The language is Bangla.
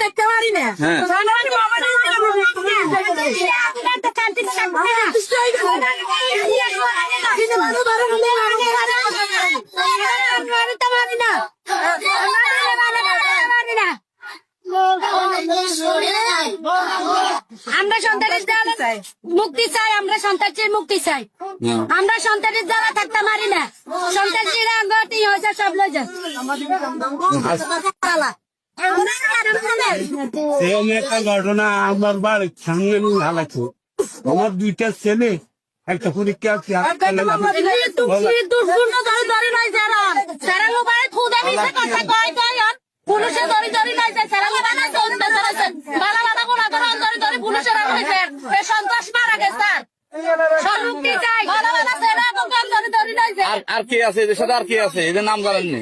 থাকতে পারি না। হ্যাঁ। আমরা সন্তানের জ্বালা মুক্তি চাই আমরা সন্তানের মুক্তি চাই। আমরা সন্তানের জ্বালা থাকতে পারি না। সন্তান চিরা গতি হয়েছে সব লই যায় একটা ঘটনা আমার বাড়ির সামনে হালাচ্ছে আমার দুইটা ছেলে একটা পরীক্ষা আছে একটা পুলিশে ধরি ধরি নাই যায় সারা বানা চলতে চলেছে বালা বালা কোনা ধরে ধরে ধরে পুলিশের আগে এ সন্ত্রাস মারা গেছে স্যার। মুক্তি চাই? বালা বালা ছেলে এখন ধরে ধরে নাই যায় আর আর কে আছে? এদের সাথে আর কে আছে? এদের নাম আছে।